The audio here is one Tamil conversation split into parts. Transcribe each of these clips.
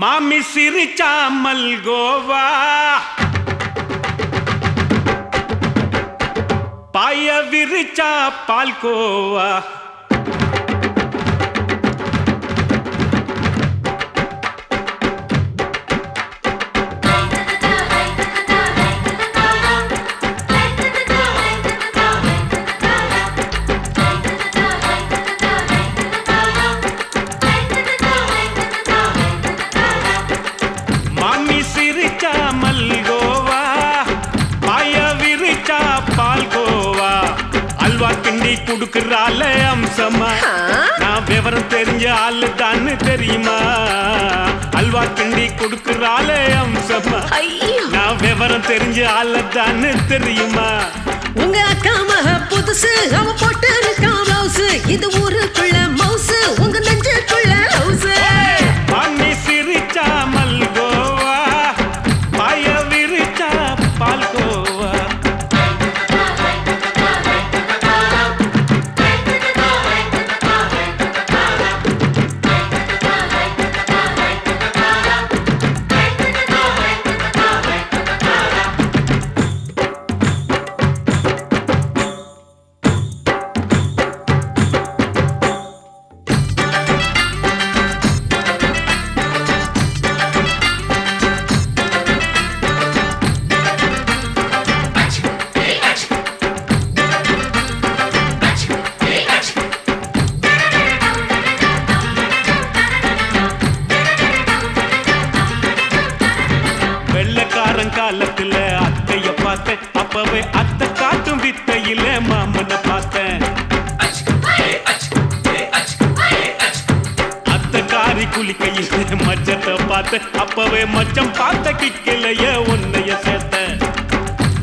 மாமி சிரிச்சாமல் கோவா. பாய விரிச்சா பால்கோவா. கிண்டி குடுக்கறால அம்சமா? நான் விவரம் தெரிஞ்ச ஆளு தான்னு தெரியுமா? அல்வா கிண்டி குடுக்கறால அம்சமா? நான் விவரம் தெரிஞ்ச ஆளு தான்னு தெரியுமா? உங்க அக்கா மக அப்பவே அத்தை காட்டும் வித்தையில மாமனை பார்த்தேன். அத்தை காரி மச்சத்தை பார்த்து அப்பவே மச்சம் பார்த்த கிக்கலைய உன்னைய சேர்த்தேன்.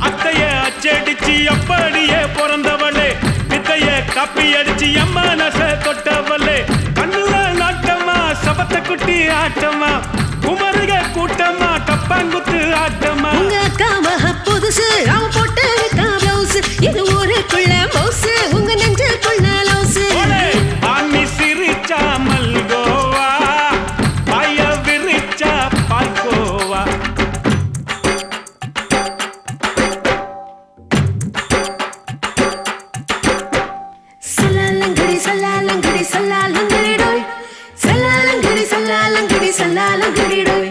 அத்தைய அச்சடிச்சு அப்படியே பிறந்தவளே. வித்தைய காப்பி அடிச்சு அம்மா நச தொட்டவளே. கண்ணுல நாட்டமா சபத்த குட்டி ஆட்டமா சல்லாலங்கடி சல்லாலங்கடி டோய். சல்லாலங்கடி சல்லாலங்கடி சல்லாலங்கடி டோய்.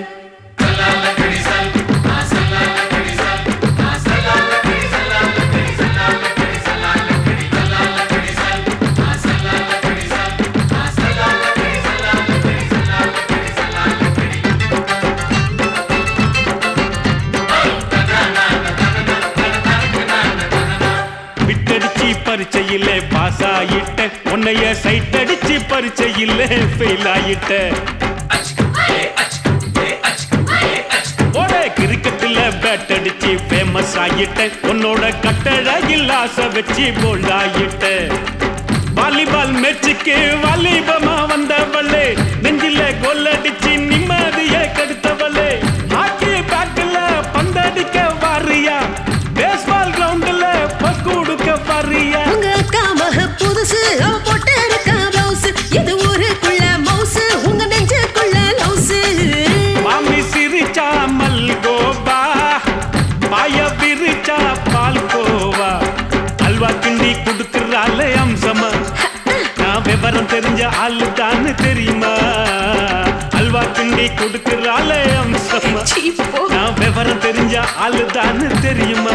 பரீட்சையில பாஸ் ஆயிட்ட உன்னைய சைட் அடிச்சு பரீட்சையில ஃபெயில் ஆயிட்ட ஓடே பேட் அடிச்சு ஃபேமஸ் ஆயிட்ட உன்னோட கட்டழகில் ஆசை வச்சு போல்ட் ஆயிட்ட வாலிபால் மேட்சுக்கு வாலி அம்சமா சீப்போ நான் விவரம் தெரிஞ்ச ஆளு தான்னு தெரியுமா?